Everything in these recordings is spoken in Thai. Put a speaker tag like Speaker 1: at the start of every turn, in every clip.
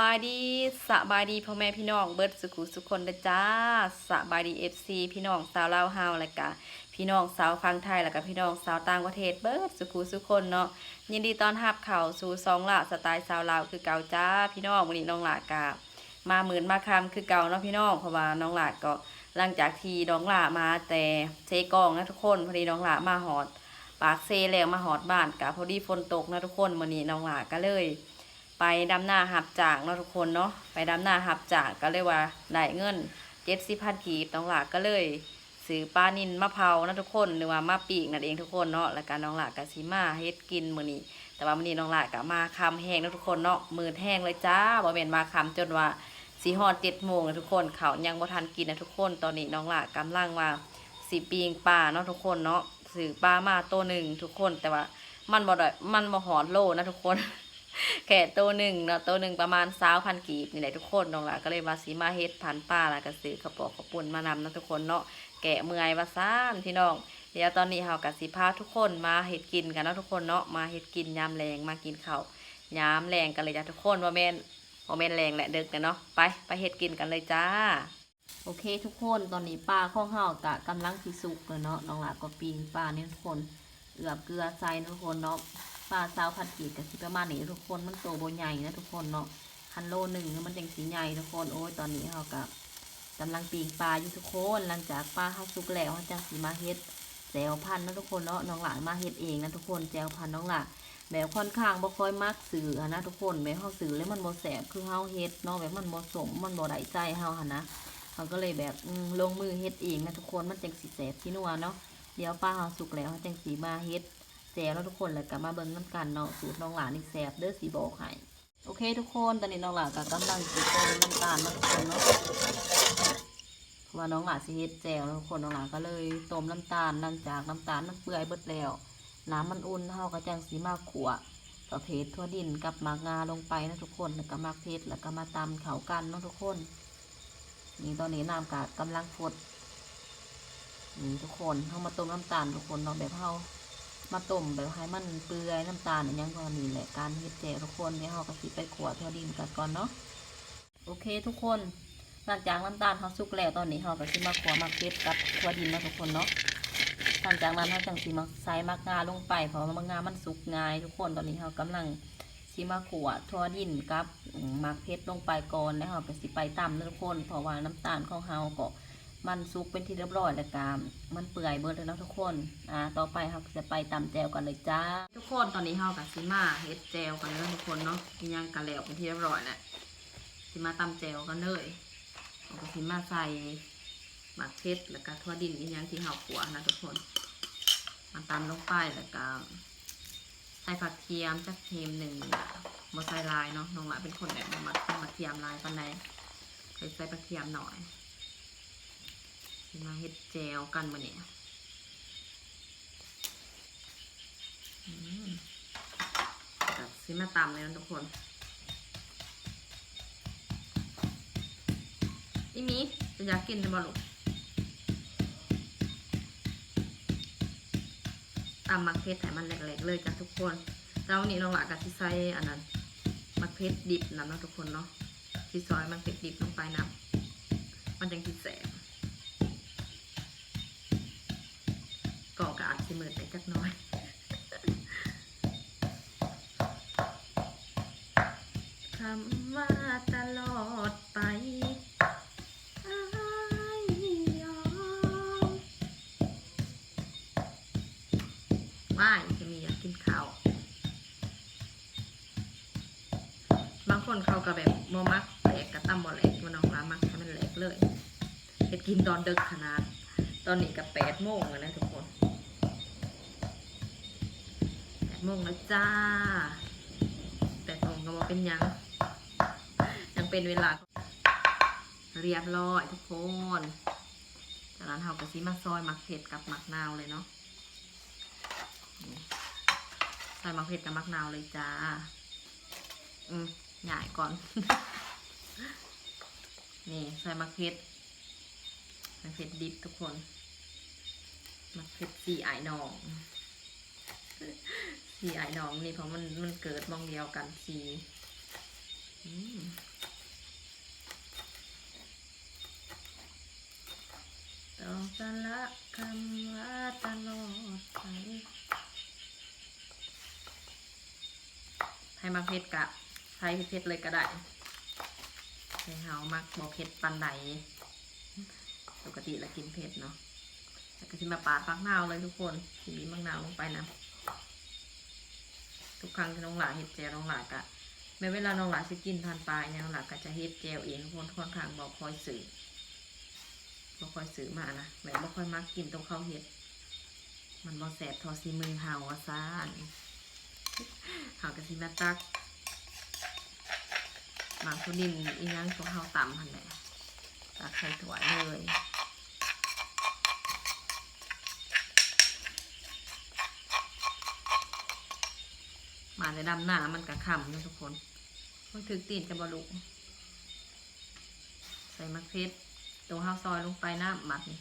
Speaker 1: บายดีสบายดีพ่อแม่พี่น้องเบิร์ดสุขุสุคนเด้อจ้าสบายดีเอฟซีพี่น้องสาวลาวเฮาแล้วก็พี่น้องสาวฟังไทยแล้วก็พี่น้องสาวต่างประเทศเบิร์ดสุขุสุคนเนาะยินดีต้อนรับเข้าสู่ซองละสไตล์สาวลาวคือเก่าจ้าพี่น้องวันนี้น้องหลากามาหมื่นมาคำคือเก่าเนาะพี่น้องเพราะว่าน้องหลากก็หลังจากที่น้องหลามาแต่เซกองนะทุกคนพอดีน้องหลามาหอด ปากเซแล้วมาหอดบ้านกะพอดีฝนตกนะทุกคนวันนี้น้องหลาก็เลย ไปดำหน้าหับจากเนาะทุกคนเนาะไปดำหน้าหับจากก็เลยว่าได้เงินเจ็ดสิบพันกีบน้องหลาก็เลยซื้อปลานินมะเผานะทุกคนหรือว่ามาปีกนั่นเองทุกคนเนาะแล้วก็น้องหลากะซิมาเฮ็ดกินมื้อนี้ แต่ว่ามื้อนี้น้องหลากะมาคำแห้งนะทุกคนเนาะมือแห้งเลยจ้าบ่แม่นมาคำจนว่าสีฮอดเจ็ดโมงนะทุกคนเขายังบ่ทันกินนะทุกคนตอนนี้น้องหลากกำลังว่าสีปีงปลาเนาะทุกคนเนาะซื้อปลามาตัวหนึ่งทุกคนแต่ว่ามันบ่ได้มันบ่หอดโลนะทุกคน แค่ตัวหนึ่งเนาะตัวหนึ่งประมาณสาวพันกีบนี่แหละทุกคนน้องหละก็เลยมาสีมาเฮ็ดพันป้าล้วก็ซื้อกระปอกกระปุ่นมานำนะทุกคนเนาะแกะเมื่อยว่าซ่านพี่น้องเดี๋ยวตอนนี้เฮากับสีพาทุกคนมาเฮ็ดกินกันเนาะทุกคนเนาะมาเฮ็ดกินยามแรงมากินข้าวยามแรงกันเลยจ้ะทุกคนว่าแม่นว่าแม่นแรงแหละเด็กเนาะไปไปเฮ็ดกินกันเลยจ้าโอเคทุกคนตอนนี้ปลาข้องเฮากะกำลังสิสุกเลยเนาะน้องหลาก็ปีงปลาเนี่ทุกคนเอือบเกลือใส่นะทุกคนเนาะ ปลาซาวพันกีบกับสิประมาณนี้ทุกคนมันโตโบใหญ่นะทุกคนเนาะคันโลหนึ่งมันจังสีใหญ่ทุกคนโอ้ยตอนนี้เขากับกำลังปีงปลาอยู่ทุกคนหลังจากปลาเขาสุกแล้วเขาจังสีมาเฮ็ดแจวพันนะทุกคนเนาะน้องหลานมาเฮ็ดเองนะทุกคนแจวพันน้องหลานแบบค่อนข้างบ่ค่อยมักสื่อนะทุกคนแบบเขาสื่อแล้วมันบ่แสบคือเฮาเฮ็ดเนาะแบบมันบ่สมมันบ่ได้ใจเฮาหันนะเขาก็เลยแบบลงมือเฮ็ดเองนะทุกคนมันจังสีแสบที่นัวเนาะเดี๋ยวปลาเขาสุกแล้วเขาจังสีมาเฮ็ด แจวแล้วทุกคนเลยกลับมาเบิ่งน้ำกันเนาะสูตรน้องหลานนี่แซ่บเด้อสีบอกให้โอเคทุกคนตอนนี้น้องหลานก็กำลังสิต้มน้ำตาลมาทุกคนเนาะเพราะว่าน้องหลานสิเฮ็ดแจวแล้วทุกคนน้องหลานก็เลยต้มน้ำตาลหลังจากน้ำตาลมันเปื่อยเบิดแล้ว น้ำมันอุ่นเฮาก็จังสีมาขั่วประเภททั่วดินกับมากงาลงไปนะทุกคนแล้วก็มาเพชแล้วก็มาตำเขากันเนาะทุกคนนี่ตอนนี้น้ำกะกำลังฟดนี่ทุกคนเฮามาต้มน้ำตาลทุกคนเนาะแบบเฮา มาต้มแบบให้มันเปื่อยน้ำตาลอย่างก่อนนี่แหละการเฮ็ดแจวทุกคนเดี๋ยวเราก็สิไปขวดทั่วดินกันก่อนเนาะโอเคทุกคนหลังจากน้ำตาลเขาสุกแล้วตอนนี้เราก็สิมาขวมาเพชรกับทั่วดินนะทุกคนเนาะหลังจากนั้นเราจังสิมาใส่มากงาลงไปเพราะมากงามันสุกง่าย ทุกคนตอนนี้เรากำลังสิมาขวดทั่วดินกับมักเพชรลงไปก่อนแล้วเราก็สิไปตำนะทุกคนเพราะว่าน้ำตาลของเราก็ มันซุกเป็นที่เรียบร้อยแล้วกามมันเปื่อยเบิดแล้วเนะทุกคนอ่าต่อไปเราจะไปตำแจวกันเลยจ้า ทุกคนตอนนี้เรากับซิมาเฮ็ดแจวกันแล้วทุกคนเนาะกินยังกันแล้วเป็นที่เรียบร้อยแล้วซิมาตำแจวกันเลยเราก็ซิมาใส่หมักเพชรแล้วก็ทั่วดินอีกอย่างที่เราขัวนะทุกคนมาตำลงไปแล้วก็ใส่ผักเทียมจักเทียมหนึ่งมใส่ลายเนาะน้องหละเป็นคนแบบมามัดผักเทียมลายปันใดเลยใส่ผักเทียมหน่อย มาเฮ็ดแจวกันมาเนี่ยอืมจับซิมาตำเลยนะทุกคน อีมีจะอยากกินจะบอลูกตำมักเพชรให้มันแหลกๆเลยจ้ะทุกคนแล้ววันนี้น้องหลากับที่ใส่อันนั้นมักเพชรดิบนะเนาะทุกคนเนาะที่ซอยมักเพชรดิบลงไปนะมันจังคิดแสบ สิมืดไปจักน้อยคำว่าตลอดไปอ้ายอมว่าจะมีอยากกินข้าวบางคนเขาก็แบบโมมักแหลกกระตั้มบ่แหลกมันออกมามักให้มันแหลกเลยไปกินตอนดึกขนาด ตอนนี้ก็แปดโมงแล้วนะทุก โมงแล้วจ้าแปดโมงก็มาเป็นยัง ยังเป็นเวลา เรียบร้อยทุกคนจากนั้นเราก็ซิมาซอยมักเผ็ดกับมักนาวเลยเนาะใส่มักเผ็ดกับมักนาวเลยจ้า อืมหง่ายก่อน นี่ใส่มักเผ็ดมักเผ็ดดิบทุกคนมักเผ็ดสีไอ้นอง ขี่ไอ้น้องนี่เพราะมันมันเกิดมองเดียวกันขี่ต้องสละคำว่าตลอดไปให้มักเพ็ดกะใช้เพ็ดเลยก็ได้ให้เฮามักบอกเพ็ดปันไหนปกติเรากินเพ็ดเนาะแล้ก็ที่มาปาดฟักนาวเลยทุกคนที่มีมังนาวลงไปนะ ทุกครั้งที่น้องหลาเฮ็ดแจวน้องหลากะแม้เวลาน้องหลาสิกินทานปลาเนี่ยน้องหลาก็จะเฮ็ดแจวเองทุกคนค่อนข้างบอกคอยสื่อบอกคอยสื่อมานะแม่บอกคอยมักกินตรงข้าวเฮ็ด มันบ่แสบทอซีมือเฮาว่าซ่านเฮากะสิมาตักหมากทุนินอีหยังตัวเฮาต่ำหันแหละตักใส่ถ้วยเลย มาในดำหน้ามันกระคำนะทุกคนมันถึกตีนจะบลุใส่มะเขือตัวข้าวซอยลงไปหน้ำหมัดนี่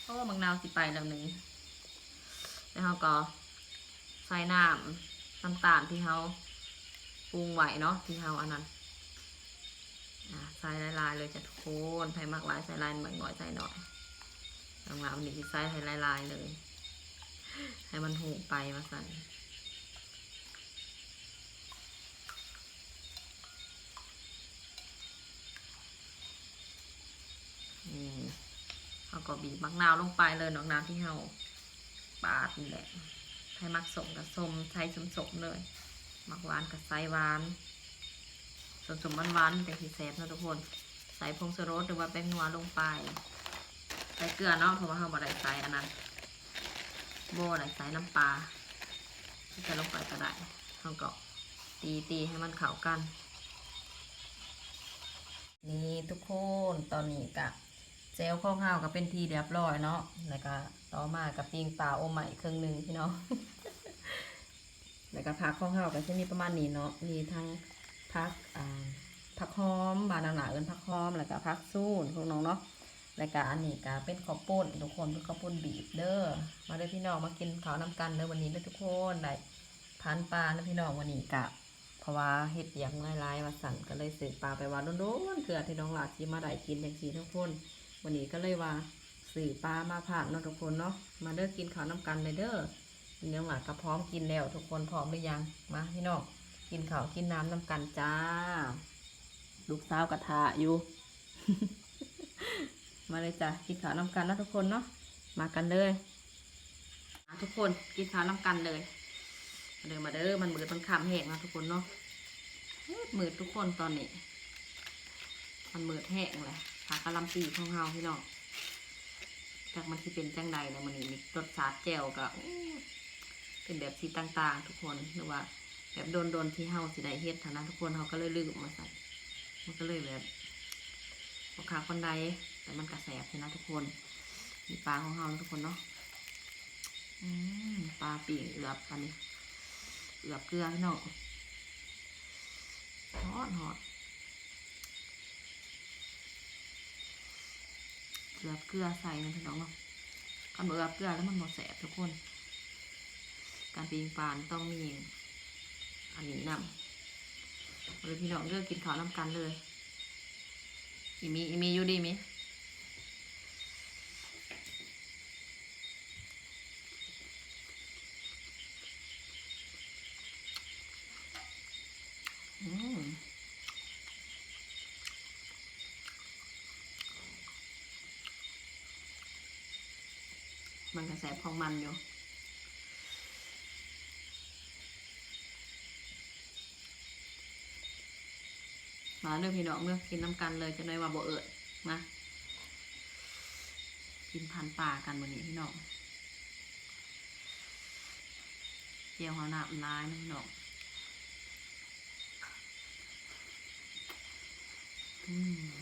Speaker 1: เพราะว่าบางนาวสิไปแล้วหนึ่งแล้วเราก็ใส่น้ำน้ำตาลที่เขาปรุงไหวเนาะที่เขาอันนั้นใส่ลายๆเลยจะทุกคนใส่มากหลายใส่ลายหน่อยหน่อยใส่หน่อยบางนาวนี่ใส่ใส่ลายๆเลย ให้มันหูไปมาสั่นนี่เอาก็บีบมักนาวลงไปเลยน้องน้ำที่เฮาปาดนี่แหละให้มักสมกับสมใช้สมสมเลย มักหวานกับไซหวานสมสมหวานๆแต่ที่แซ่บนะทุกคน ใส่พงสรสหรือว่าแป้งนัวลงไป ใส่เกลือเนาะเพราะว่าเฮาบ่ไดใส่อันนั้น โบไหนใส่น้ำปลาที่จะลงไปก็ได้เขาก็ตีตีให้มันเข้ากัน นี่ทุกคนตอนนี้กะเจลข้าวข้าวก็เป็นทีเรียบร้อยเนาะแล้วก็ต่อมากับปิงปลาโอใหม่ครึ่งหนึ่งพี่น้องแล้วก็ผักข้าวข้าวก็จะมีประมาณนี้เนาะมีทั้งผักอ่าผักหอมบานหนาเอินผักหอมแล้วก็ผักสู้นพวกน้องเนาะ รายกาอันนี้ก็เป็นข้าวปุ้นทุกคนเป็นข้าวปุ้นบีบเด้อมาเด้อพี่น้องมากินข้าวน้ำกันเด้อวันนี้เด้อทุกคนได้พันปลานะพี่น้องวันนี้กะเพราะว่าเฮ็ดเบียกเมื่อยร้ายมาสั่นก็เลยซื้อปลาไปว่าโดนๆเถื่อที่น้องหลาที่มาได้กินอย่างสีทุกคน วันนี้ก็เลยว่าซื้อปลามาผ่านเนาะทุกคนเนาะมาเด้อกินข้าวน้ำกันเลยเด้อน้องหลาก็พร้อมกินแล้วทุกคนพร้อมหรือยังมาพี่น้องกินข้าวกินน้ำน้ำกันจ้า ลูกสาวกระทะอยู่ มาเลยจ้ะกินข้าวน้ำกันนะทุกคนเนาะมากันเลยทุกคนกินข้าวน้ำกันเลยมาเดินมาเด้อมันมืดมันคำแห้งนะทุกคนเนาะมืดทุกคนตอนนี้ มันมืดแห้งเลยผักกะลำปีของเฮาพี่น้องจากมันที่เป็นจังใดเนี่ยมันนี่มีรสชาติแจ่วกับเป็นแบบสีต่างๆ ทุกคนหรือว่า แบบโดนๆที่เฮาสิได้เฮ็ดท่านั้นทุกคนเฮาก็เลยลืมมาใส่ มันก็เลยแบบขาคนใด แต่มันกระแสบใช่นะทุกคนมีปลาของเราทุกคนเนาะปลาปีกเอือบอันนี้เอือบเกลือพี่น้องฮอดฮอดเอือบเกลือใส่นะพี่น้องเนาะคันบ่เอือบเกลือแล้วมันหมดแสบทุกคน การปีงปลาต้องมีอันนี้นำเลยพี่น้องเลือกกินข้าวน้ำกันเลยอีมีอีมีอยู่ดีมีอืม มันกระแสบของมันอยู่มาเด้อพี่น้องเด้อกินน้ำกันเลยจะได้ว่าบ่เอิดมากินพันปลากันวันนี้พี่น้องเจียวหัวหน้าร้ายนะพี่น้องอืม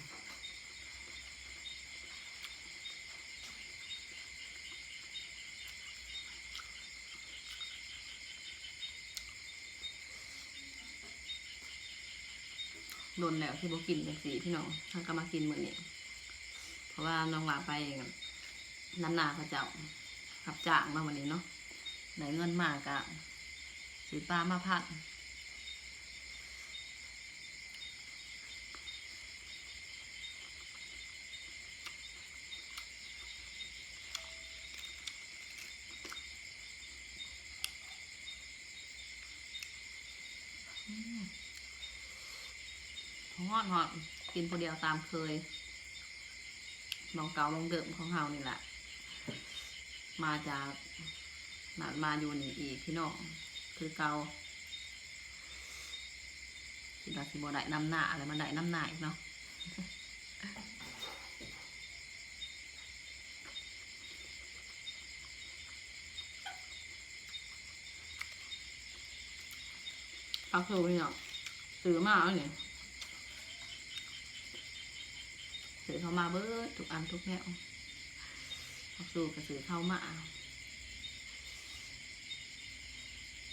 Speaker 1: โดนแล้วที่บกินจังสีพี่น้องทางก็มากินเหมือนี้เพราะว่าน้องหลาไปกับนันนาพระเจ้าขับจ้างมาวันนี้เนาะได้เงินมากอะซื้อปลามาพัก ห อดหอกินคนเดียวตามเคยมองเก่ามองเดิมของเฮานี่แหละ มาจากมามาอยู่นี่อีกพี่น้องคือเกาคิดว่าสิบ่ได้น้ำหน้าอะไรมันได้น้ำหนาอีกเนาะเอาคือพี่น้องซื้อมาแล้วเนี่ย สือเข้ามาเบิดทุกอันทุกแนวเอาสูก็ซื้อเข้ามา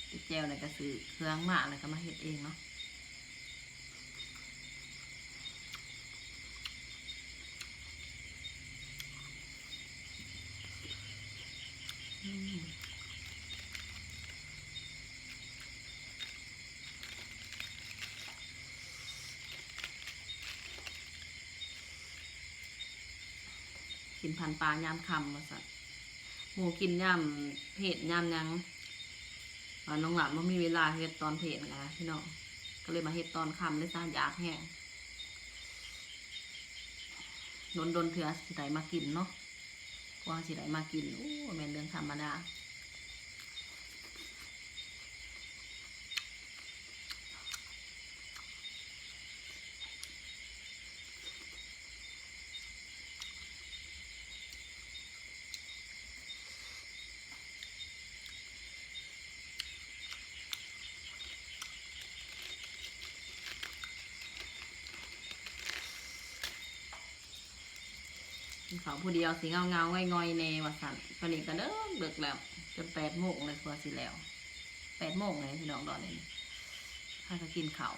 Speaker 1: ติดแจวอะไรก็ซื้อเครื่องมาอะไรก็มาเห็ดเองเนาะอืม กินพันปลายามคำมาสัตว์หมูกินยามเผ็ดยามยังอ่าน้องหลานว่ามีเวลาเฮ็ดตอนเผ็ดนะพี่น้องก็เลยมาเฮ็ดตอนคำได้ซะอยากแห้งโดนโดนเถื่อสิได้มากินเนาะกว่าสิได้มากินโอ้แม่นเรื่องธรรมดา เขาผู้เดียวสีเงาเงาๆง่อยๆในวัดสันตอนนี้ก็เด้อเดึกแล้วจนแปดโมงเลยกว่าสิแล้วแปดโมงเลยพี่น้องตอนนี้ถ้าก็กินเขา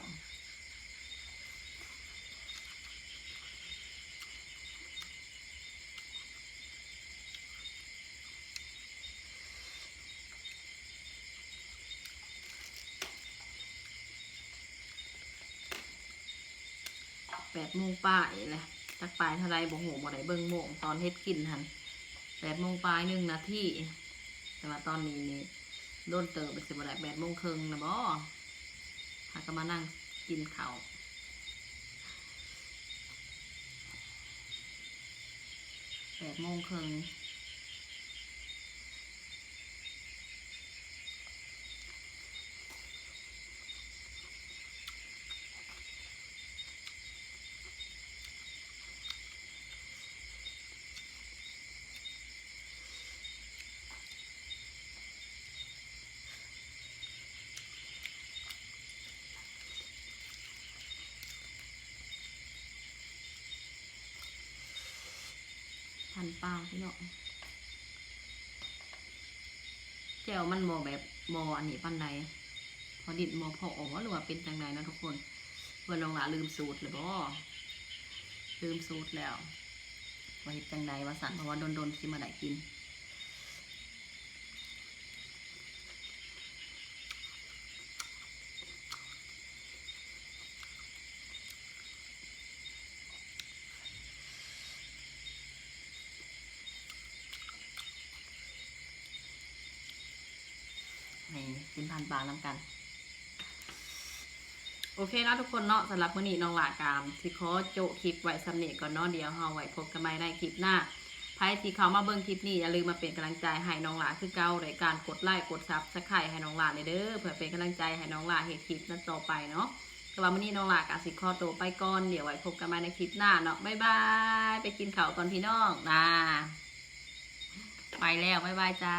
Speaker 1: แปดโมงป้ายเลย จักปลายเท่าไรบ่หูบ่ได้เบิ่งโมงตอนเฮ็ดกินหันแปดโมงปลายหนึ่งนาทีแต่ว่าตอนนี้นี่โดนเติบไปสิบ่ได้แปดโมงครึ่งนะบ่หาก็มานั่งกินข้าวแปดโมงครึ่ง ปลาพี่น้องแจ่วมันบ่แบบบ่อันนี้ปันใดพอดิดบ่พอออกหรือว่าเป็นจังไดนะทุกคนวันลองหลาลืมสูตรเลยบ่ลืมสูตรแล้วว่าเห็ดจังไดว่าสั่นเพราะว่าโดนๆที่มาได้กิน ให้ กินปลาน้ำกัน โอเคนะทุกคนเนาะสำหรับมื้อนี้น้องหลากามสิขอโจคลิปไว้สำเนีก่อนเนาะเดี๋ยวเฮาไว้พบกันใหม่ในคลิปหน้าใครที่เขามาเบิ่งคลิปนี้อย่าลืมมาเป็นกำลังใจให้น้องหลาคือเก่าในการกดไลค์กดซับสไครต์ให้น้องหลาเด้อเพื่อเป็นกำลังใจให้น้องหลาเฮ็ดคลิปนั้นต่อไปเนาะแต่ว่ามื้อนี้น้องหลากาสิขอตัวไปก่อนเดี๋ยวไว้พบกันใหม่ในคลิปหน้าเนาะบ๊ายบายไปกินข้าวก่อนพี่น้องนะไปแล้วบ๊ายบายจ้า